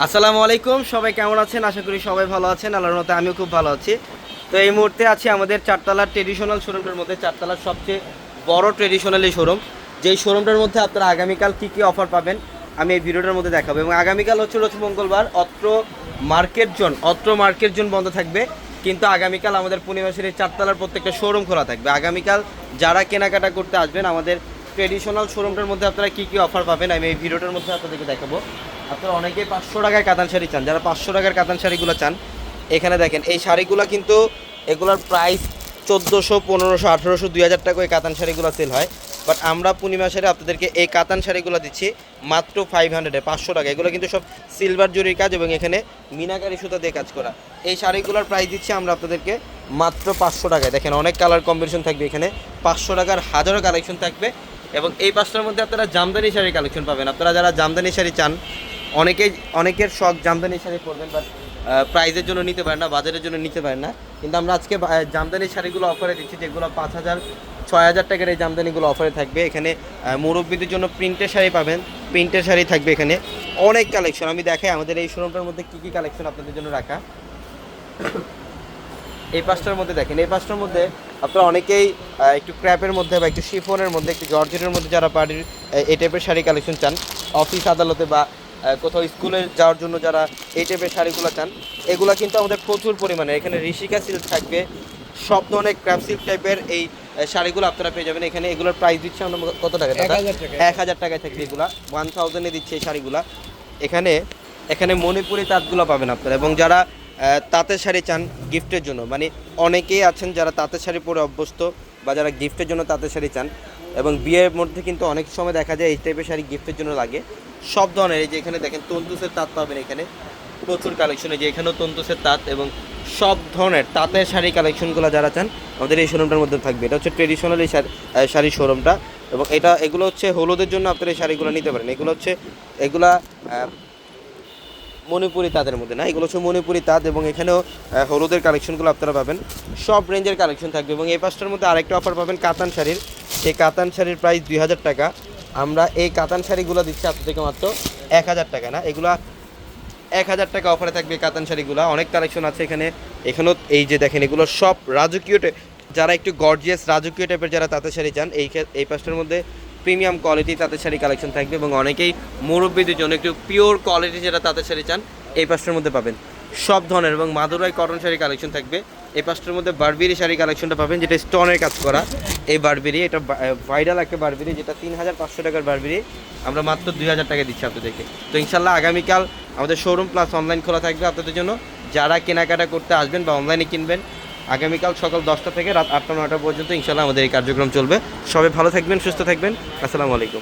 আসসালামু আলাইকুম, সবাই কেমন আছেন? আশা করি সবাই ভালো আছেন। আল্লাহর মতে আমিও খুব ভালো আছি। তো এই মুহূর্তে আছি আমাদের চারতলার ট্রেডিশনাল শোরুমটার মধ্যে, চারতলার সবচেয়ে বড় ট্রেডিশনাল এই শোরুম যেই শোরুমটার মধ্যে আপনারা আগামীকাল কী কী অফার পাবেন, আমি এই ভিডিওটার মধ্যে দেখাবো। এবং আগামীকাল হচ্ছে রোজ মঙ্গলবার, অত্র মার্কেট জোন, অত্র মার্কেট জোন বন্ধ থাকবে। কিন্তু আগামীকাল আমাদের পূর্ণিমাসের এই চারতলার প্রত্যেকটা শোরুম খোলা থাকবে। আগামীকাল যারা কেনাকাটা করতে আসবেন, আমাদের ট্রেডিশনাল শোরুমটার মধ্যে আপনারা কী কী অফার পাবেন, আমি এই ভিডিওটার মধ্যে আপনাদেরকে দেখাবো। আপনারা অনেকেই পাঁচশো টাকায় কাতান শাড়ি চান। যারা পাঁচশো টাকার কাতান শাড়িগুলো চান, এখানে দেখেন, এই শাড়িগুলো কিন্তু এগুলোর প্রাইস চোদ্দোশো, পনেরোশো, আঠেরোশো, দুই হাজার টাকা ওই কাতান শাড়িগুলো সেল হয়। বাট আমরা পূর্ণিমা শাড়ি আপনাদেরকে এই কাতান শাড়িগুলো দিচ্ছি মাত্র ফাইভ হান্ড্রেডে পাঁচশো টাকা। এগুলো কিন্তু সব সিলভার জরির কাজ এবং এখানে মিনাকারি সুতা দিয়ে কাজ করা। এই শাড়িগুলোর প্রাইস দিচ্ছি আমরা আপনাদেরকে মাত্র পাঁচশো টাকায়। দেখেন, অনেক কালার কম্বিনেশন থাকবে এখানে। পাঁচশো টাকার হাজারো কালেকশন থাকবে এবং এই পাঁচটার মধ্যে আপনারা জামদানি শাড়ির কালেকশন পাবেন। আপনারা যারা জামদানি শাড়ি চান অনেকেই অনেকের শখ জামদানি শাড়ি পরবেন বাট প্রাইজের জন্য নিতে পারেন না, বাজারের জন্য নিতে পারেন না। কিন্তু আমরা আজকে জামদানি শাড়িগুলো অফারে দিচ্ছি, যেগুলো পাঁচ হাজার, ছয় হাজার টাকার এই জামদানিগুলো অফারে থাকবে। এখানে মুরব্বীদের জন্য প্রিন্টের শাড়ি পাবেন, প্রিন্টের শাড়ি থাকবে এখানে। অনেক কালেকশন আমি দেখাই, আমাদের এই শোরুমটার মধ্যে কী কী কালেকশন আপনাদের জন্য রাখা। এই পাঁচটার মধ্যে দেখেন, এই পাঁচটার মধ্যে আপনারা অনেকেই একটু ক্র্যাপের মধ্যে বা একটু শিফনের মধ্যে, একটু জর্জেটের মধ্যে যারা পার্টির এই টাইপের শাড়ি কালেকশন চান, অফিস আদালতে বা কোথাও স্কুলে যাওয়ার জন্য যারা এই টাইপের শাড়িগুলো চান এগুলো কিন্তু আমাদের প্রচুর পরিমাণে। এখানে ঋষিকা সিল্ক থাকবে সব ধরনের ক্র্যাপ সিল্ক টাইপের এই শাড়িগুলো আপনারা পেয়ে যাবেন। এখানে এগুলোর প্রাইস দিচ্ছে আমরা কত টাকা দাদা? এক হাজার টাকায়। থাকবে এগুলা। ওয়ান থাউজেন্ডে দিচ্ছে এই শাড়িগুলো। এখানে এখানে মণিপুরি তাঁতগুলো পাবেন আপনারা। এবং যারা তাঁতের শাড়ি চান গিফটের জন্য মানে অনেকেই আছেন যারা তাঁতের শাড়ি পরে অভ্যস্ত বা যারা গিফটের জন্য তাঁতের শাড়ি চান। এবং বিয়ের মধ্যে কিন্তু অনেক সময় দেখা যায় এই টাইপের শাড়ি গিফটের জন্য লাগে। সব ধরনের, এই যে এখানে দেখেন তন্তুসের তাঁত পাবেন এখানে। প্রচুর কালেকশনে যে এখানেও তন্তুসের তাঁত এবং সব ধরনের তাঁতের শাড়ি কালেকশনগুলো যারা চান, আমাদের এই শোরুমটার মধ্যে থাকবে। এটা হচ্ছে ট্রেডিশনাল এই শাড়ি শোরুমটা এবং এটা, এগুলো হচ্ছে হলুদের জন্য আপনারা এই শাড়িগুলো নিতে পারেন। এগুলো হচ্ছে, এগুলা মণিপুরি তাঁতের মধ্যে না, এগুলো হচ্ছে মণিপুরি তাঁত এবং এখানেও হলুদের কালেকশনগুলো আপনারা পাবেন। সব রেঞ্জের কালেকশন থাকবে এবং এই পাঁচটার মধ্যে আরেকটা অফার পাবেন কাতান শাড়ির। সেই কাতান শাড়ির প্রাইস দুই হাজার টাকা। আমরা এই কাতান শাড়িগুলো দিচ্ছি আপনাদেরকে মাত্র এক হাজার টাকা, না? এগুলা এক হাজার টাকা অফারে থাকবে কাতান শাড়িগুলো। অনেক কালেকশন আছে এখানে। এখানেও এই যে দেখেন, এগুলো সব রাজকীয় যারা একটু গর্জিয়াস রাজকীয় টাইপের যারা তাঁতের শাড়ি চান, এই এই পাঁচটার মধ্যে প্রিমিয়াম কোয়ালিটি তাঁতের শাড়ি কালেকশন থাকবে এবং অনেকেই মুরব্বীদের জন্য একটু পিওর কোয়ালিটি যারা তাঁতের শাড়ি চান, এই পাঁচটার মধ্যে পাবেন। সব ধরনের এবং মাদুরাই কটন শাড়ি কালেকশন থাকবে। এই পাঁচটার মধ্যে বারবিরি শাড়ি কালেকশনটা পাবেন, যেটা স্টোনের কাজ করা। এই বারবিরি, এটা ভাইরাল একটা বারবিরি, যেটা তিন হাজার পাঁচশো টাকার বারবিরি। আমরা মাত্র দুই হাজার টাকা দিচ্ছি আপনাদেরকে। তো ইনশাল্লাহ আগামীকাল আমাদের শোরুম প্লাস অনলাইন খোলা থাকবে আপনাদের জন্য। যারা কেনাকাটা করতে আসবেন বা অনলাইনে কিনবেন, আগামীকাল সকাল দশটা থেকে রাত আটটা নটা পর্যন্ত ইনশাল্লাহ আমাদের এই কার্যক্রম চলবে। সবাই ভালো থাকবেন, সুস্থ থাকবেন। আসসালামু আলাইকুম।